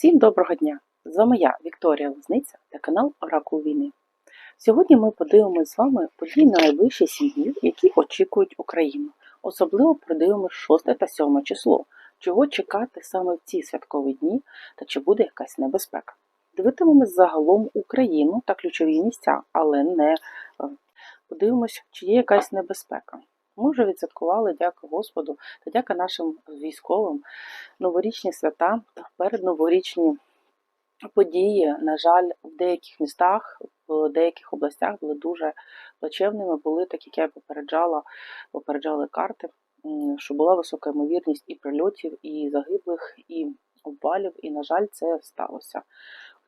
Всім доброго дня! З вами я, Вікторія Лозниця та канал Оракул Війни. Сьогодні ми подивимося з вами події на найближчі сім днів, які очікують Україну. Особливо продивимося 6 та 7 число, чого чекати саме в ці святкові дні та чи буде якась небезпека. Дивитимемось загалом Україну та ключові місця, але не е, подивимось, чи є якась небезпека. Ми вже відсвяткували, дяка Господу та дяка нашим військовим новорічні свята та передноворічні події, на жаль, в деяких містах, в деяких областях були дуже плачевними. Були, так як я попереджала, попереджали карти, що була висока ймовірність і прильотів, і загиблих, і обвалів, і, на жаль, це сталося.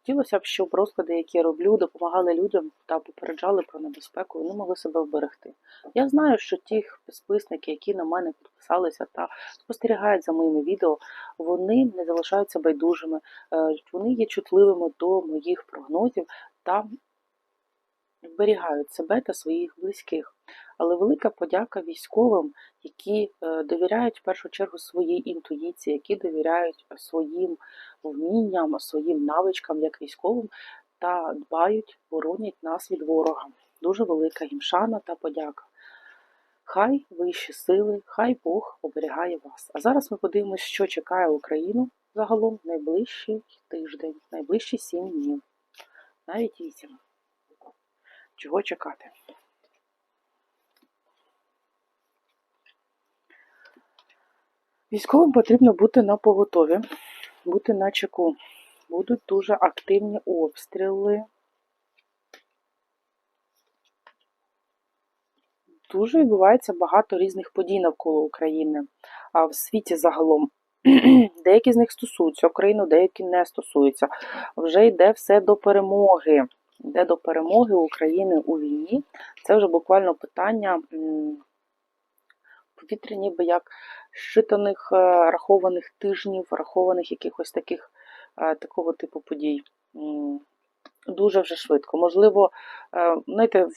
Хотілося б, щоб розклади, які я роблю, допомагали людям та попереджали про небезпеку, вони могли себе вберегти. Я знаю, що ті підписники, які на мене підписалися та спостерігають за моїми відео, вони не залишаються байдужими, е, вони є чутливими до моїх прогнозів та вберігають себе та своїх близьких. Але велика подяка військовим, які е, довіряють в першу чергу своїй інтуїції, які довіряють своїм вмінням, своїм навичкам як військовим та дбають, боронять нас від ворога. Дуже велика їм шана та подяка. Хай вищі сили, хай Бог оберігає вас. А зараз ми подивимося, що чекає Україну загалом найближчий тиждень, найближчі сім днів, навіть вісім. Чого чекати? Військовим потрібно бути на поготові, бути на чеку. Будуть дуже активні обстріли. Дуже відбувається багато різних подій навколо України, а в світі загалом. Деякі з них стосуються України, деякі не стосуються. Вже йде все до перемоги. Йде до перемоги України у війні. Це вже буквально питання повітря, ніби як щитаних, е, рахованих тижнів, рахованих якихось таких е, такого типу подій. Дуже вже швидко. Можливо, е, знаєте,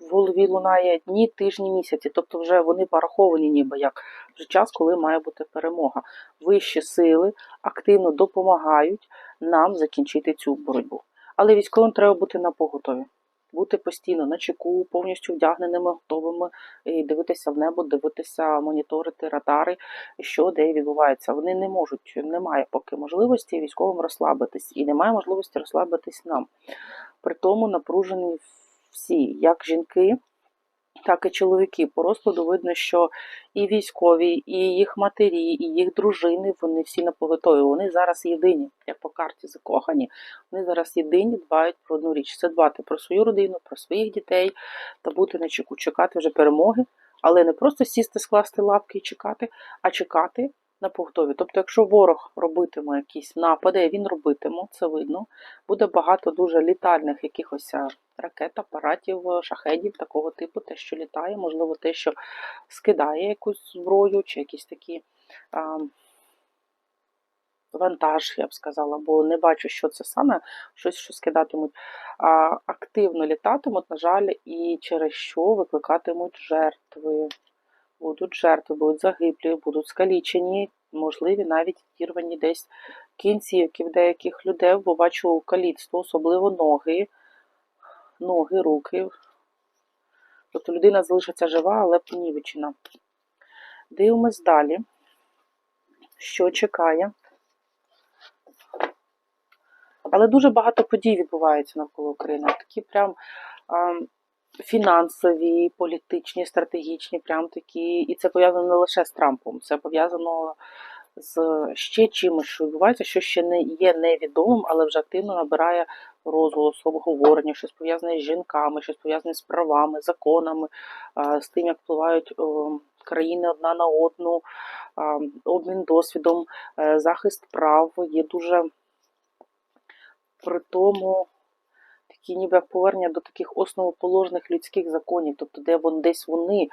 в голові лунає дні, тижні, місяці, тобто вже вони пораховані, ніби як вже час, коли має бути перемога. Вищі сили активно допомагають нам закінчити цю боротьбу. Але військовим треба бути на поготові, бути постійно на чеку, повністю вдягненими, готовими і дивитися в небо, дивитися, моніторити радари, що де відбувається. Вони не можуть, немає поки можливості військовим розслабитись, і немає можливості розслабитись нам. При тому напружені всі, як жінки, так і чоловіки. По розкладу видно, що і військові, і їх матері, і їх дружини, вони всі на поготові. Вони зараз єдині, як по карті закохані. Вони зараз єдині дбають про одну річ. Це дбати про свою родину, про своїх дітей та бути на чеку, чекати вже перемоги, але не просто сісти, скласти лапки і чекати, а чекати. На поготові. Тобто, якщо ворог робитиме якісь напади, він робитиме, це видно, буде багато дуже літальних якихось ракет, апаратів, шахедів такого типу, те, що літає, можливо, те, що скидає якусь зброю, чи якісь такі а, вантаж, я б сказала, бо не бачу, що це саме, щось, що скидатимуть, а активно літатимуть, на жаль, і через що викликатимуть жертви. Будуть жертви, будуть загиблі, будуть скалічені, можливі навіть відірвані десь кінцівки в деяких людей, бо бачу каліцтво, особливо ноги, ноги, руки. Тобто людина залишиться жива, але понівечена. Дивимось далі, що чекає. Але дуже багато подій відбувається навколо України. Такі прям фінансові, політичні, стратегічні, прям такі. І це пов'язано не лише з Трампом, це пов'язано з ще чимось, що відбувається, що ще не є невідомим, але вже активно набирає розголосу, обговорення, щось пов'язане з жінками, щось пов'язане з правами, законами, з тим, як впливають країни одна на одну, обмін досвідом, е, захист прав є дуже при тому такі ніби повернення до таких основоположних людських законів, тобто де вон, десь вони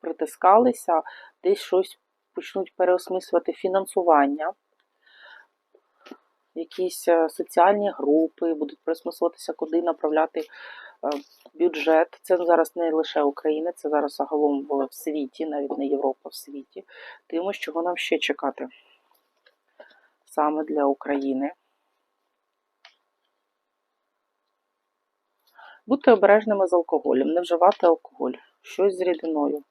притискалися, десь щось почнуть переосмислювати фінансування, якісь е, соціальні групи будуть переосмислюватися, куди направляти е, бюджет. Це зараз не лише Україна, це зараз загалом в світі, навіть не Європа в світі. Дивимось, чого нам ще чекати. саме для України. Будьте обережними з алкоголем, не вживати алкоголь, щось з рідиною.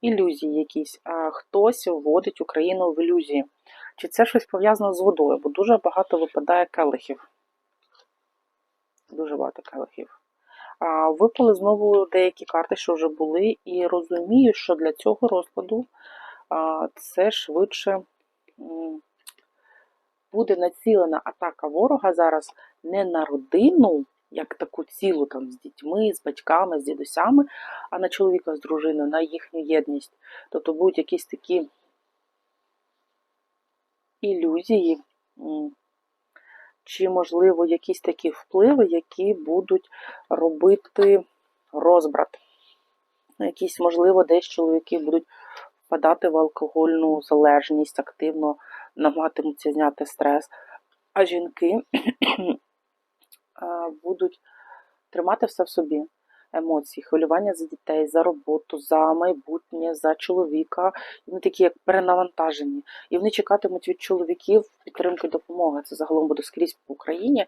Ілюзії якісь. Хтось вводить Україну в ілюзії. Чи це щось пов'язано з водою? Бо дуже багато випадає келихів. Дуже багато келихів. Випали знову деякі карти, що вже були, і розумію, що для цього розкладу це швидше буде націлена атака ворога зараз не на родину, як таку цілу там з дітьми, з батьками, з дідусями, а на чоловіка з дружиною, на їхню єдність. Тобто будуть якісь такі ілюзії, чи, можливо, якісь такі впливи, які будуть робити розбрат. Якісь, можливо, десь чоловіки будуть впадати в алкогольну залежність, активно намагатимуться зняти стрес, а жінки будуть тримати все в собі. Емоції, хвилювання за дітей, за роботу, за майбутнє, за чоловіка. Вони такі, як перенавантажені. І вони чекатимуть від чоловіків підтримки допомоги. Це загалом буде скрізь по Україні,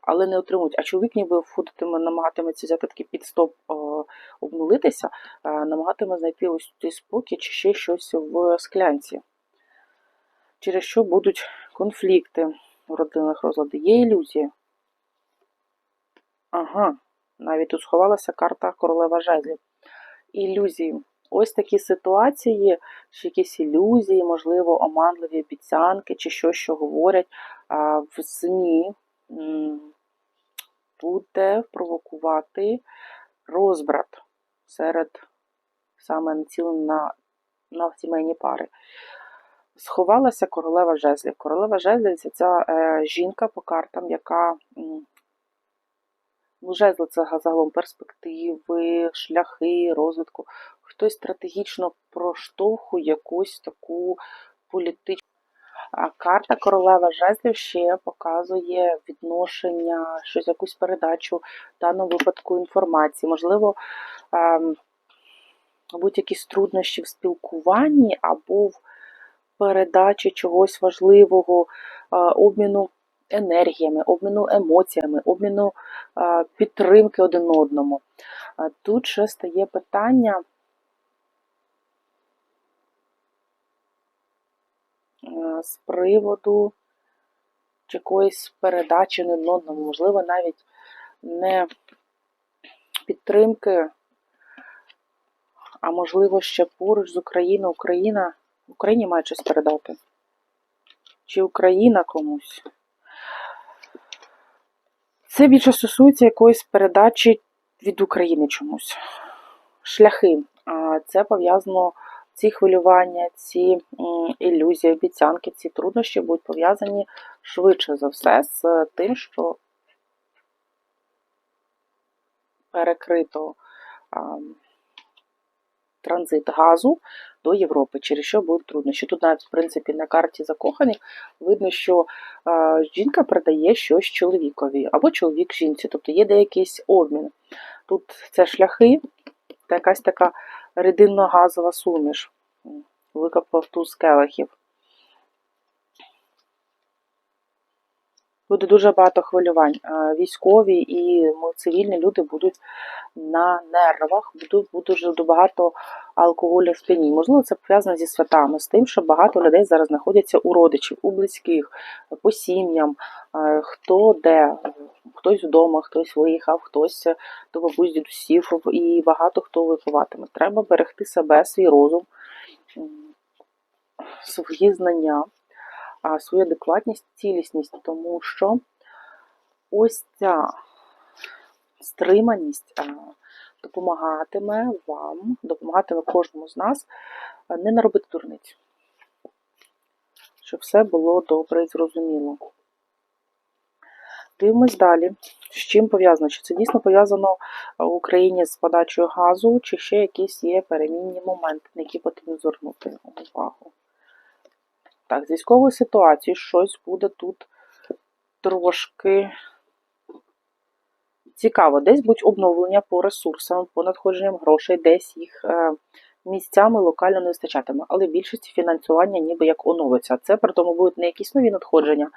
але не отримують. А чоловік ніби входитиме, намагатиметься взяти такий підстоп, обнулитися, намагатиме знайти ось цей спокій чи ще щось в склянці. Через що будуть конфлікти у родинних розладах. Є ілюзії. Ага, навіть тут сховалася карта королева жезлів. Ілюзії. Ось такі ситуації, чи якісь ілюзії, можливо, оманливі обіцянки, чи щось, що говорять в ЗМІ, буде провокувати розбрат серед саме націлений на, на сімейні пари. Сховалася королева жезлів. Королева жезлів це ця е, жінка по картам, яка Ну, жезли це загалом перспективи, шляхи розвитку. Хтось стратегічно проштовхує якусь таку політичну. А карта королева жезлів ще показує відношення, щось якусь передачу в даному випадку інформації. Можливо, ем, мабуть, якісь труднощі в спілкуванні або в передачі чогось важливого, обміну енергіями, обміну емоціями, обміну підтримки один одному. Тут ще стає питання з приводу якоїсь передачі один одному, можливо, навіть не підтримки, а можливо, ще поруч з Україною. Україна Україні має щось передати. Чи Україна комусь? Це більше стосується якоїсь передачі від України чомусь. Шляхи. Це пов'язано, ці хвилювання, ці ілюзії, обіцянки, ці труднощі будуть пов'язані швидше за все з тим, що перекрито транзит газу до Європи, через що будуть труднощі. Тут навіть, в принципі, на карті закоханих видно, що е, жінка передає щось чоловікові, або чоловік жінці, тобто є деякийсь обмін. Тут це шляхи, та якась така рідинно-газова суміш. Викопав туз келихів. Буде дуже багато хвилювань. Е, Військові і ми, цивільні люди будуть на нервах, буде дуже багато алкоголю в спині. Можливо, це пов'язано зі святами, з тим, що багато людей зараз знаходяться у родичів, у близьких, по сім'ям, е, хто де, хтось вдома, хтось виїхав, хтось до бабусь, дідусів, і багато хто випиватиме. Треба берегти себе, свій розум, свої знання, свою адекватність, цілісність, тому що ось ця стриманість допомагатиме вам, допомагатиме кожному з нас не наробити дурниць. Щоб все було добре і зрозуміло. Дивимось далі. З чим пов'язано? Чи це дійсно пов'язано в Україні з подачею газу, чи ще якісь є перемінні моменти, на які потрібно звернути увагу? Так, з військовою ситуацією щось буде тут трошки цікаво. Десь будуть обновлення по ресурсам, по надходженням грошей, десь їх е, місцями локально не вистачатиме, але більшості фінансування ніби як оновиться. Це при тому будуть не якісь нові надходження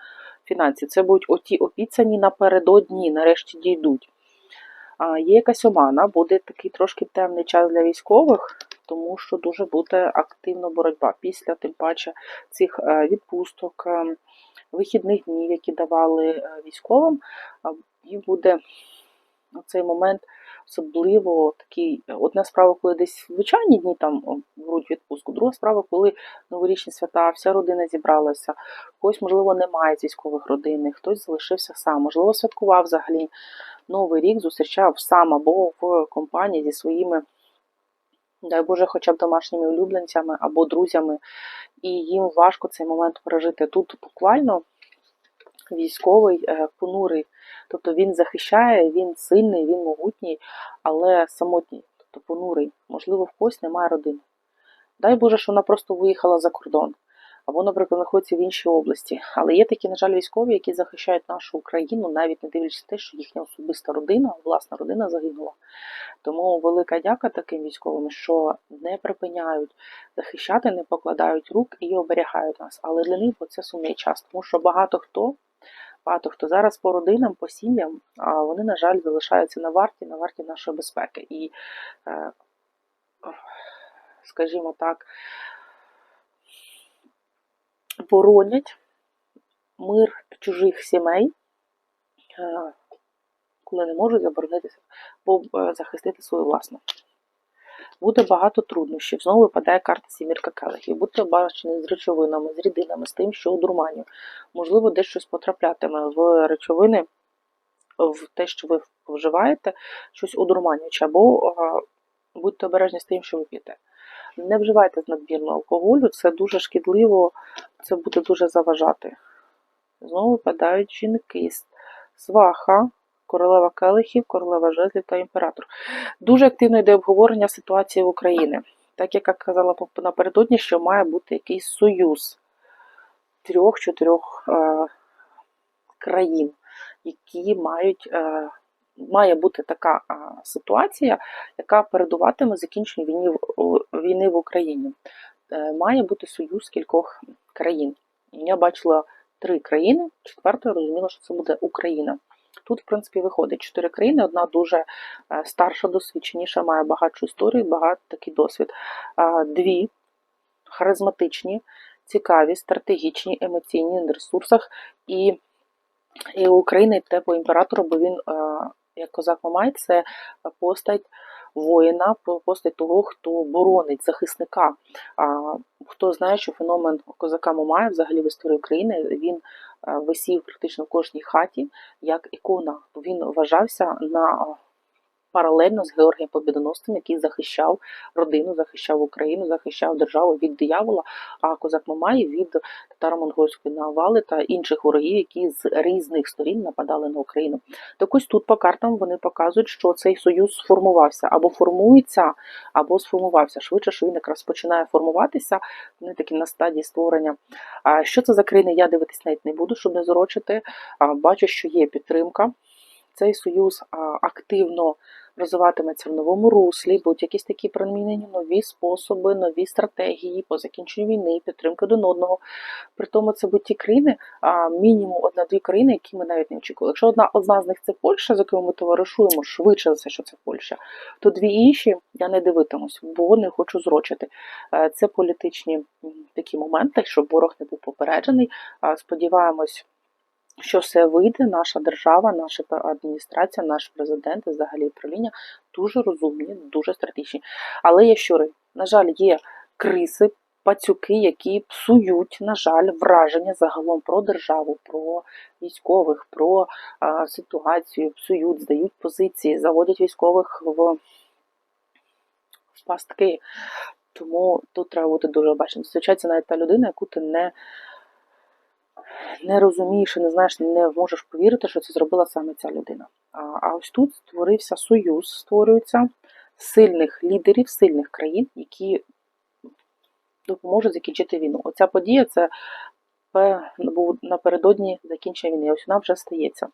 фінансів, це будуть оті обіцяні напередодні, нарешті дійдуть. Є якась омана, буде такий трошки темний час для військових, тому що дуже буде активна боротьба після тим паче цих е, відпусток, е, вихідних днів, які давали е, військовим, і буде на цей момент особливо такий. Одна справа, коли десь звичайні дні там беруть відпустку, друга справа, коли новорічні свята, вся родина зібралася, когось, можливо, немає військових родини, хтось залишився сам, можливо, святкував взагалі Новий рік, зустрічав сам або в компанії зі своїми, дай Боже, хоча б домашніми улюбленцями або друзями, і їм важко цей момент пережити. Тут буквально військовий е, понурий, тобто він захищає, він сильний, він могутній, але самотній, тобто понурий. Можливо, в когось немає родини. Дай Боже, що вона просто виїхала за кордон. Або, наприклад, знаходиться в іншій області. Але є такі, на жаль, військові, які захищають нашу Україну, навіть не дивлячись те, що їхня особиста родина, власна родина загинула. Тому велика дяка таким військовим, що не припиняють захищати, не покладають рук і оберігають нас. Але для них це сумний час, тому що багато хто, багато хто зараз по родинам, по сім'ям, а вони, на жаль, залишаються на варті, на варті нашої безпеки. І, е, скажімо так, боронять мир чужих сімей, е, коли не можуть заборонитися або е, захистити свою власну. Буде багато труднощів. Знову випадає карта сімірка келихів. Будьте обачені з речовинами, з рідинами, з тим, що у одурманює. Можливо, десь щось потраплятиме в речовини, в те, що ви вживаєте, щось одурманююче, або е, будьте обережні з тим, що ви п'єте. Не вживайте з надмірно алкоголю, це дуже шкідливо, це буде дуже заважати. Знову випадають жінки, сваха, королева келихів, королева жезлів та імператор. Дуже активно йде обговорення ситуації в Україні. Так як я казала напередодні, що має бути якийсь союз трьох-чотирьох е, країн, які мають. Е, Має бути така ситуація, яка передуватиме закінченню війни, війни в Україні. Е, Має бути союз кількох країн. Я бачила три країни, четвертою розуміла, що це буде Україна. Тут, в принципі, виходить чотири країни. Одна дуже е, старша, досвідченіша, має багатшу історію, багатий досвід. Дві харизматичні, цікаві, стратегічні, емоційні на ресурсах. І, і Україна йде по імператору, бо він, е, як козак Мамай, це постать воїна, постать того, хто боронить захисника. А, Хто знає, що феномен козака Мамая взагалі в історії України він е, висів практично в кожній хаті як ікона. Він вважався на паралельно з Георгієм Побідоносцем, який захищав родину, захищав Україну, захищав державу від диявола, а козак Мамай від татаро-монгольської навали та інших ворогів, які з різних сторін нападали на Україну. Так ось тут по картам вони показують, що цей союз сформувався або формується, або сформувався. Швидше, що він якраз починає формуватися, вони такі на стадії створення. А що це за країни? Я дивитись навіть не буду, щоб не зорочити. Бачу, що є підтримка. Цей союз активно розвиватиметься в новому руслі, будуть якісь такі примінені нові способи, нові стратегії по закінченню війни, підтримки один одного. При тому це будуть ті країни, а мінімум одна-дві країни, які ми навіть не очікували. Якщо одна одна з них це Польща, з якою ми товаришуємо, швидше за все, що це Польща, то дві інші я не дивитимусь, бо не хочу зрочити. Е, Це політичні такі моменти, щоб ворог не був попереджений. Сподіваємось що все вийде, наша держава, наша адміністрація, наш президент і взагалі управління дуже розумні, дуже стратегічні. Але є щури. На жаль, є криси, пацюки, які псують, на жаль, враження загалом про державу, про військових, про а, ситуацію, псують, здають позиції, заводять військових в, в пастки. Тому тут треба бути дуже обачним. Зустрічається навіть та людина, яку ти не не розумієш і не знаєш, не можеш повірити, що це зробила саме ця людина. А, ось тут створився союз, створюється сильних лідерів, сильних країн, які допоможуть закінчити війну. Оця подія це був напередодні закінчення війни. Ось вона вже стається.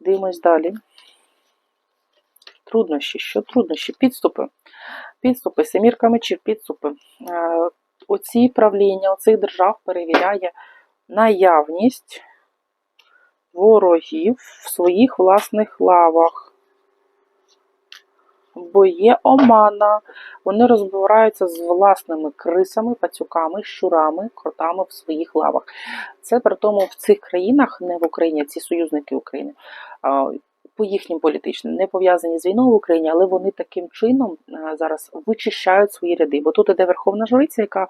Дивимось далі. труднощі? Що труднощі? Підступи. Підступи, семірка мечів, підступи. Е, Оці правління, оцих держав перевіряє наявність ворогів в своїх власних лавах. Бо є омана, вони розбираються з власними крисами, пацюками, щурами, кротами в своїх лавах. Це при тому в цих країнах, не в Україні, ці союзники України, по їхнім політичним, не пов'язані з війною в Україні, але вони таким чином зараз вичищають свої ряди. Бо тут іде Верховна Жриця, яка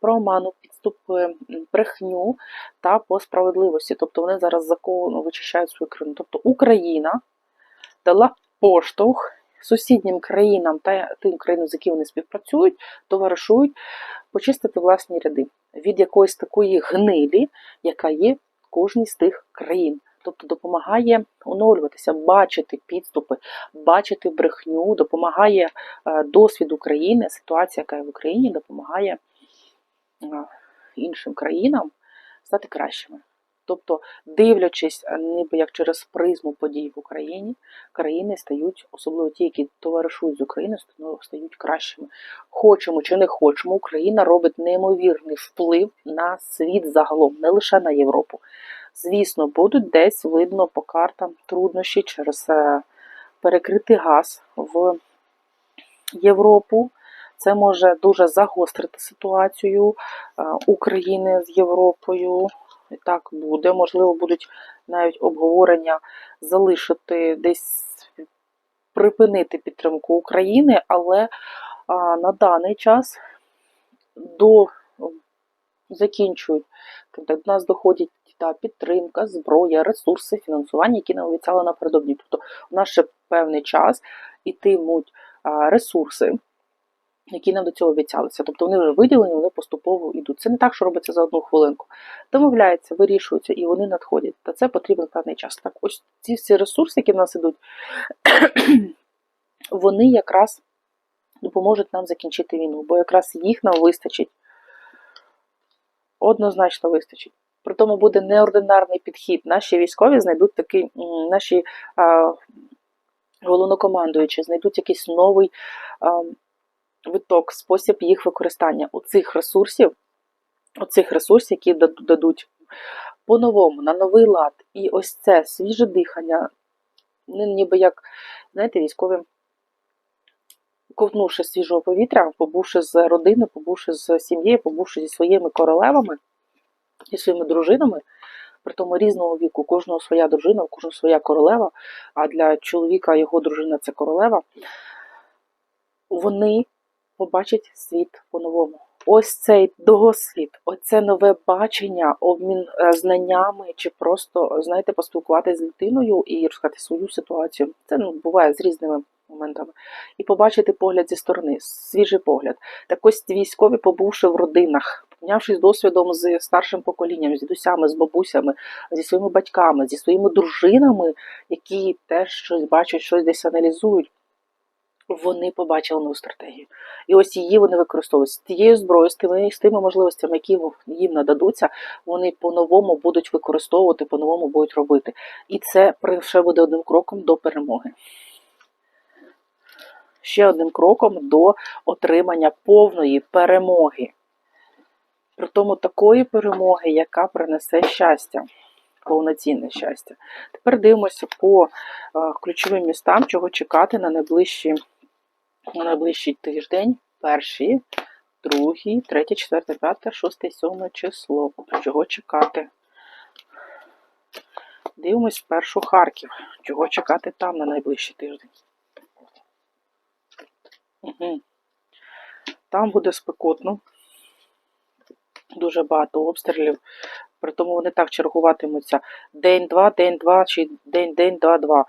про оману, підступи, брехню та по справедливості. Тобто вони зараз законно вичищають свою країну. Тобто Україна дала поштовх сусіднім країнам та тим країнам, з якими вони співпрацюють, товаришують, почистити власні ряди від якоїсь такої гнилі, яка є в кожній з тих країн. Тобто допомагає оновлюватися, бачити підступи, бачити брехню, допомагає е, досвід України, ситуація, яка є в Україні, допомагає е, іншим країнам стати кращими. Тобто, дивлячись, ніби як через призму подій в Україні, країни стають, особливо ті, які товаришують з Україною, стають кращими. Хочемо чи не хочемо, Україна робить неймовірний вплив на світ загалом, не лише на Європу. Звісно, будуть десь видно по картам труднощі через е, перекритий газ в Європу. Це може дуже загострити ситуацію е, України з Європою. Так буде. Можливо, будуть навіть обговорення залишити десь припинити підтримку України, але а, на даний час до закінчують тобто до нас доходять та підтримка, зброя, ресурси, фінансування, які нам обіцяли напередодні. Тобто у нас ще певний час ітимуть а, ресурси, які нам до цього обіцялися. Тобто вони вже виділені, вони поступово йдуть. Це не так, що робиться за одну хвилинку. Домовляються, вирішуються і вони надходять. Та це потрібен певний час. Так, ось ці всі ресурси, які в нас ідуть, вони якраз допоможуть нам закінчити війну, бо якраз їх нам вистачить. Однозначно вистачить. При тому буде неординарний підхід. Наші військові знайдуть такий, наші а, головнокомандуючі знайдуть якийсь новий а, виток, спосіб їх використання. У цих ресурсів, у цих ресурсів, які дадуть по-новому, на новий лад. І ось це свіже дихання, вони ніби як, знаєте, військові, ковтнувши свіжого повітря, побувши з родиною, побувши з сім'єю, побувши зі своїми королевами і своїми дружинами, при тому різного віку, кожного своя дружина, кожного своя королева, а для чоловіка його дружина це королева, вони побачать світ по-новому. Ось цей досвід, оце нове бачення, обмін е, знаннями, чи просто, знаєте, поспілкуватися з дитиною і розказати свою ситуацію. Це ну, буває з різними моментами. І побачити погляд зі сторони, свіжий погляд. Так ось військові, побувши в родинах, піднявшись досвідом з старшим поколінням, з дідусями, з бабусями, зі своїми батьками, зі своїми дружинами, які теж щось бачать, щось десь аналізують. Вони побачили нову стратегію. І ось її вони використовують з тією зброєю, з тими, з тими можливостями, які їм нададуться, вони по-новому будуть використовувати, по-новому будуть робити. І це ще буде одним кроком до перемоги. Ще одним кроком до отримання повної перемоги. При тому такої перемоги, яка принесе щастя, повноцінне щастя. Тепер дивимося по е, ключовим містам, чого чекати на найближчі на найближчий тиждень, перший, другий, третє, четверте, п'яте, шосте, сьоме число. Чого чекати? Дивимось спершу Харків. Чого чекати там на найближчий тиждень? Угу. Там буде спекотно, дуже багато обстрілів. При тому вони так чергуватимуться день-два, день-два чи день-день, два-два.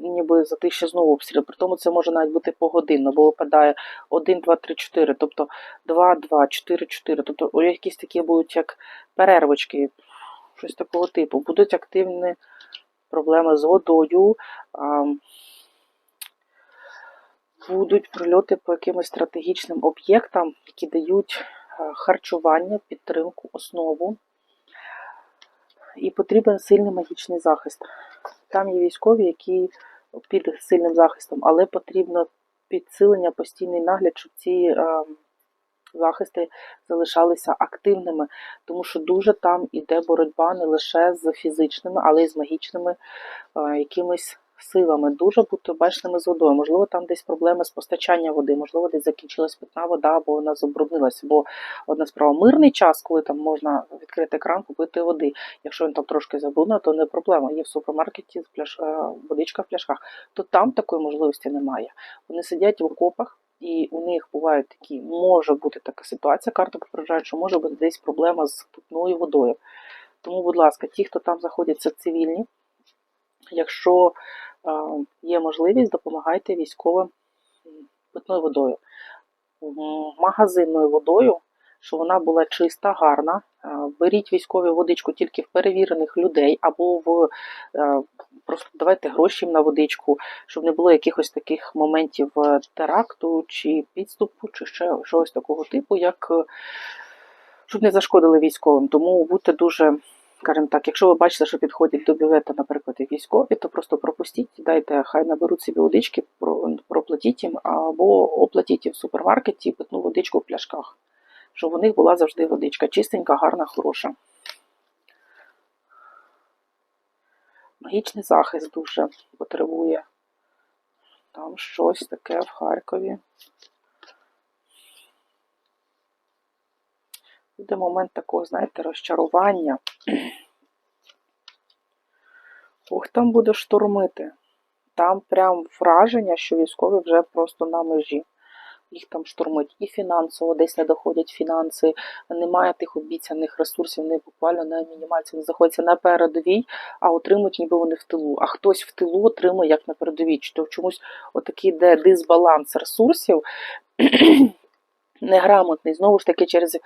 Обстріли ніби за тисячу знову обстріл. При тому це може навіть бути погодинно, бо випадає 1, 2, 3, 4, тобто 2, 2, 4, 4. Тобто якісь такі будуть як перервочки, щось такого типу. Будуть активні проблеми з водою, будуть прильоти по якимось стратегічним об'єктам, які дають харчування, підтримку, основу. і потрібен сильний магічний захист. Там є військові, які під сильним захистом, але потрібно підсилення, постійний нагляд, щоб ці е, захисти залишалися активними, тому що дуже там іде боротьба не лише з фізичними, але й з магічними е, якимись силами. Дуже бути обачними з водою. Можливо, там десь проблеми з постачанням води, можливо, десь закінчилась питна вода, або вона забруднилась. Бо одна справа мирний час, коли там можна відкрити кран, купити води. Якщо він там трошки забруднено, то не проблема. Є в супермаркеті пляш... е, водичка в пляшках, то там такої можливості немає. Вони сидять в окопах. І у них бувають такі, може бути така ситуація, карта попереджає, що може бути десь проблема з питною водою. Тому, будь ласка, ті, хто там знаходяться цивільні, якщо є можливість, допомагайте військовим питною водою, магазинною водою, щоб вона була чиста, гарна. Беріть військову водичку тільки в перевірених людей або в е, просто давайте гроші на водичку, щоб не було якихось таких моментів е, теракту чи підступу, чи ще чогось такого типу, як е, щоб не зашкодили військовим. Тому будьте дуже, скажімо так, якщо ви бачите, що підходять до бювета, наприклад, військові, то просто пропустіть, дайте, хай наберуть собі водички, проплатіть їм або оплатіть їм в супермаркеті питну водичку в пляшках, щоб у них була завжди водичка, чистенька, гарна, хороша. Магічний захист дуже потребує. Там щось таке в Харкові. Буде момент такого, знаєте, розчарування. Ох, там буде штурмити. Там прям враження, що військові вже просто на межі. Їх там штурмить і фінансово, десь не доходять фінанси, немає тих обіцяних ресурсів, вони буквально на мінімальці вони знаходяться на передовій, а отримують ніби вони в тилу. А хтось в тилу отримує як на передовій. Чи то чомусь отакий де дисбаланс ресурсів неграмотний, знову ж таки, через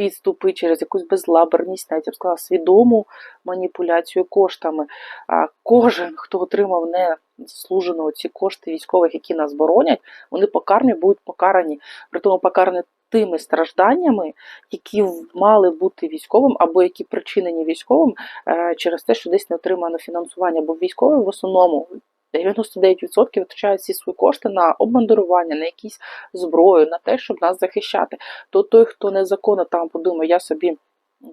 підступи, через якусь безлаберність, навіть я б сказала, свідому маніпуляцію коштами. А кожен, хто отримав незаслужено ці кошти військових, які нас боронять, вони по кармі будуть покарані. Притому покарані тими стражданнями, які мали бути військовим, або які причинені військовим е, через те, що десь не отримано фінансування. Бо військові в основному 99% витрачають всі свої кошти на обмандирування, на якісь зброю, на те, щоб нас захищати. То той, хто незаконно там подумає, я собі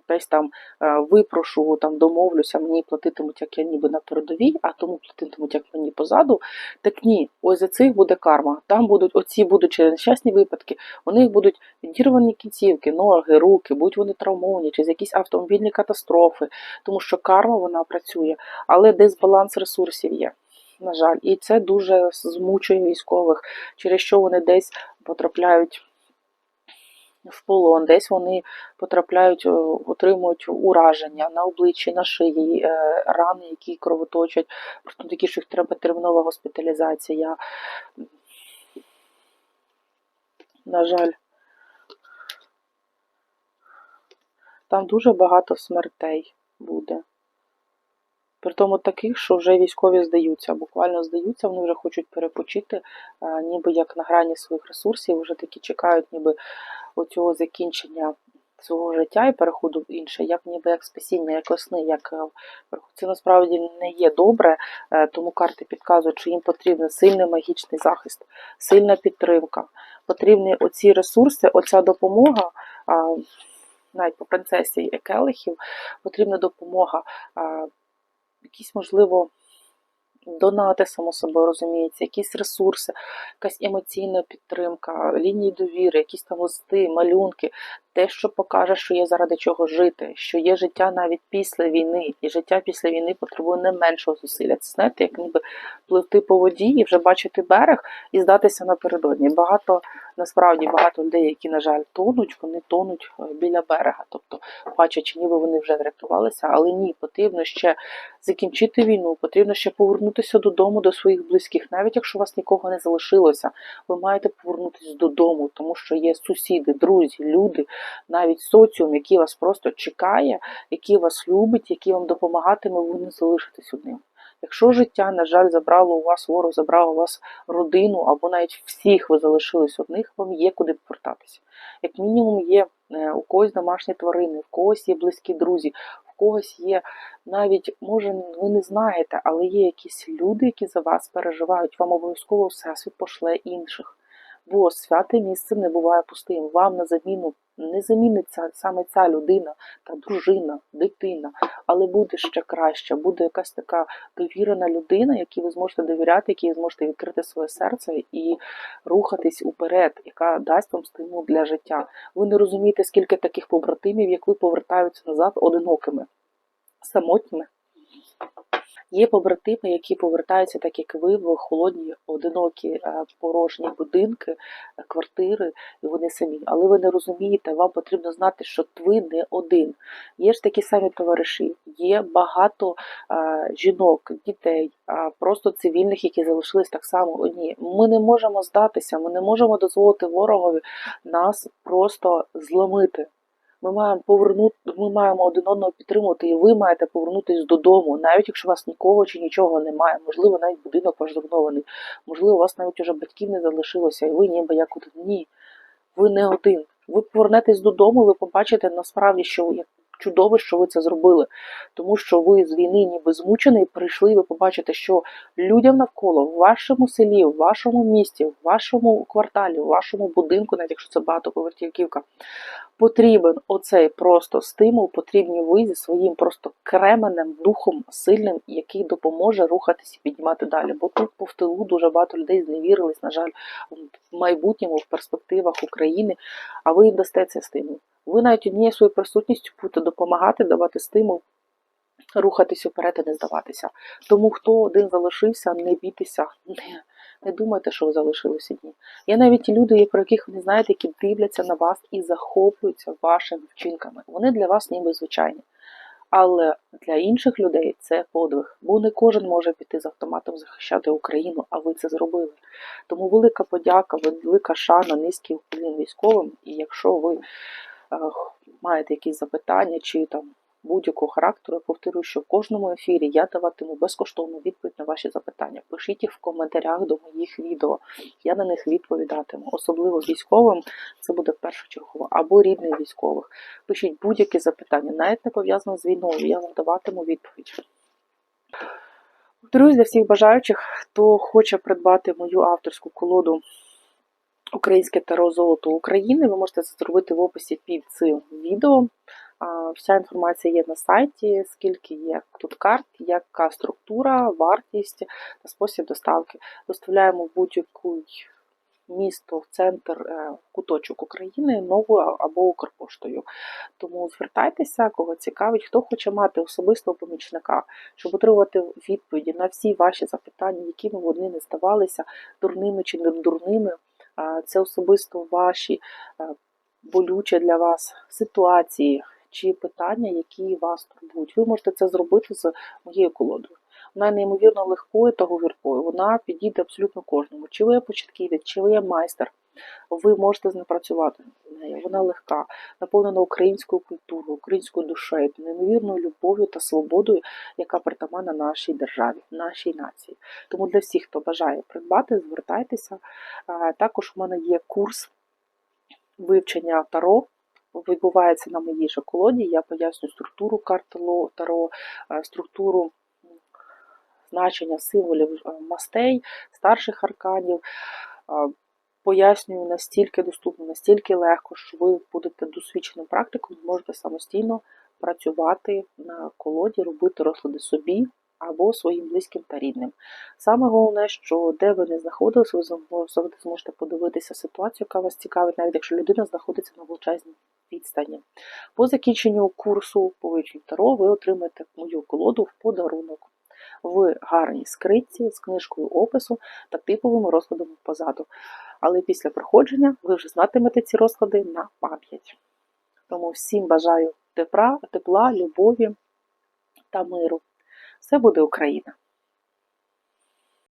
десь там е, випрошу, там домовлюся, мені платитимуть, як я ніби на передовій, а тому платитимуть, як мені позаду. Так ні, ось за цих буде карма. Там будуть оці через нещасні випадки, у них будуть відірвані кінцівки, ноги, руки, будь вони травмовані, через якісь автомобільні катастрофи, тому що карма вона працює, але дисбаланс ресурсів є. На жаль, і це дуже змучує військових, через що вони десь потрапляють в полон, десь вони потрапляють, е, отримують ураження на обличчі, на шиї, е, рани, які кровоточать, просто такі, що їх треба термінова госпіталізація. На жаль, там дуже багато смертей буде. При тому таких, що вже військові здаються, буквально здаються, вони вже хочуть перепочити, ніби як на грані своїх ресурсів, вже такі чекають, ніби оцього закінчення свого життя і переходу в інше, як ніби як спасіння, як сни, як е, це насправді не є добре, е, тому карти підказують, що їм потрібен сильний магічний захист, сильна підтримка, потрібні оці ресурси, оця допомога. Навіть по принцесі Екелихів потрібна допомога, якісь, можливо, донати, само собою розуміється, якісь ресурси, якась емоційна підтримка, лінії довіри, якісь там листи, малюнки, те, що покаже, що є заради чого жити, що є життя навіть після війни, і життя після війни потребує не меншого зусилля. Це знаєте, як ніби пливти по воді і вже бачити берег і здатися напередодні. Багато насправді багато людей, які, на жаль, тонуть, вони тонуть е, біля берега, тобто бачачи, ніби вони вже врятувалися, але ні, потрібно ще закінчити війну, потрібно ще повернутися додому до своїх близьких, навіть якщо у вас нікого не залишилося, ви маєте повернутися додому, тому що є сусіди, друзі, люди, навіть соціум, який вас просто чекає, який вас любить, який вам допомагатиме, ви не залишитесь одним. Якщо життя, на жаль, забрало у вас ворог, забрало у вас родину, або навіть всіх ви залишились одних, вам є куди повертатися. Як мінімум, є е, у когось домашні тварини, в когось є близькі друзі, в когось є навіть, може, ви не знаєте, але є якісь люди, які за вас переживають, вам обов'язково Всесвіт пошле інших. Бо святе місце не буває пустим. Вам на заміну не заміниться саме ця людина, та дружина, дитина, але буде ще краще, буде якась така довірена людина, якій ви зможете довіряти, якій ви зможете відкрити своє серце і рухатись уперед, яка дасть вам стимул для життя. Ви не розумієте, скільки таких побратимів, як ви повертаються назад одинокими, самотніми. Є побратими, які повертаються, так як ви, в холодні, одинокі, е, порожні будинки, е, квартири, і вони самі. Але ви не розумієте, вам потрібно знати, що ви не один. Є ж такі самі товариші, є багато е, жінок, дітей, е, просто цивільних, які залишились так само одні. Ми не можемо здатися, ми не можемо дозволити ворогові нас просто зломити. Ми маємо повернути, ми маємо один одного підтримувати, і ви маєте повернутися додому, навіть якщо у вас нікого чи нічого немає. Можливо, навіть будинок ваш зруйнований. Можливо, у вас навіть уже батьків не залишилося, і ви ніби як один. Ні. Ви не один. Ви повернетесь додому, ви побачите насправді, що як чудово, що ви це зробили. Тому що ви з війни ніби змучений, прийшли, і ви побачите, що людям навколо, в вашому селі, в вашому місті, в вашому кварталі, в вашому будинку, навіть якщо це багатоповерхівка, потрібен оцей просто стимул, потрібні ви зі своїм просто кременем, духом сильним, який допоможе рухатись і піднімати далі. Бо тут по втилу дуже багато людей зневірились, на жаль, в майбутньому, в перспективах України, а ви їм дасте цей стимул. Ви навіть однією своєю присутністю будете допомагати, давати стимул. Рухатись уперед і не здаватися. Тому хто один залишився, не бійтеся, не, не думайте, що ви залишилися одні. Є навіть ті люди, про яких ви не знаєте, які дивляться на вас і захоплюються вашими вчинками. Вони для вас ніби звичайні. Але для інших людей це подвиг, бо не кожен може піти з автоматом захищати Україну, а ви це зробили. Тому велика подяка, велика шана, низький уклін військовим. І якщо ви маєте якісь запитання чи там будь-якого характеру, я повторюю, що в кожному ефірі я даватиму безкоштовну відповідь на ваші запитання. Пишіть їх в коментарях до моїх відео, я на них відповідатиму. Особливо військовим це буде першочергово, або рідних військових. Пишіть будь-які запитання, навіть не пов'язано з війною, я вам даватиму відповідь. Повторюсь для всіх бажаючих, хто хоче придбати мою авторську колоду Українське таро золото України, ви можете це зробити в описі під цим відео. Вся інформація є на сайті, скільки є тут карт, яка структура, вартість та спосіб доставки. Доставляємо будь-яку місто, центр, е, куточок України новою або Укрпоштою. Тому звертайтеся, кого цікавить, хто хоче мати особистого помічника, щоб отримувати відповіді на всі ваші запитання, якими вони не здавалися, дурними чи не дурними. Це особисто ваші е, болючі для вас ситуації чи питання, які вас турбують. Ви можете це зробити з моєю колодою. Вона неймовірно легкою та говіркою. Вона підійде абсолютно кожному. Чи ви початківець, чи ви майстер. Ви можете з нею працювати. Вона легка, наповнена українською культурою, українською душею, неймовірною любов'ю та свободою, яка притаманна нашій державі, нашій нації. Тому для всіх, хто бажає придбати, звертайтеся. Також у мене є курс вивчення таро відбувається на моїй же колоді. Я поясню структуру карт Таро, структуру значення символів мастей, старших арканів. Пояснюю настільки доступно, настільки легко, що ви будете досвідченим практиком, зможете самостійно працювати на колоді, робити розклади собі або своїм близьким та рідним. Саме головне, що де ви не знаходилися, ви зможете подивитися ситуацію, яка вас цікавить, навіть якщо людина знаходиться на величезній відстані. По закінченню курсу по вивченню Таро ви отримаєте мою колоду в подарунок в гарній скритці з книжкою опису та типовими розкладами позаду. Але після проходження ви вже знатимете ці розклади на пам'ять. Тому всім бажаю тепла, тепла, любові та миру. Все буде Україна!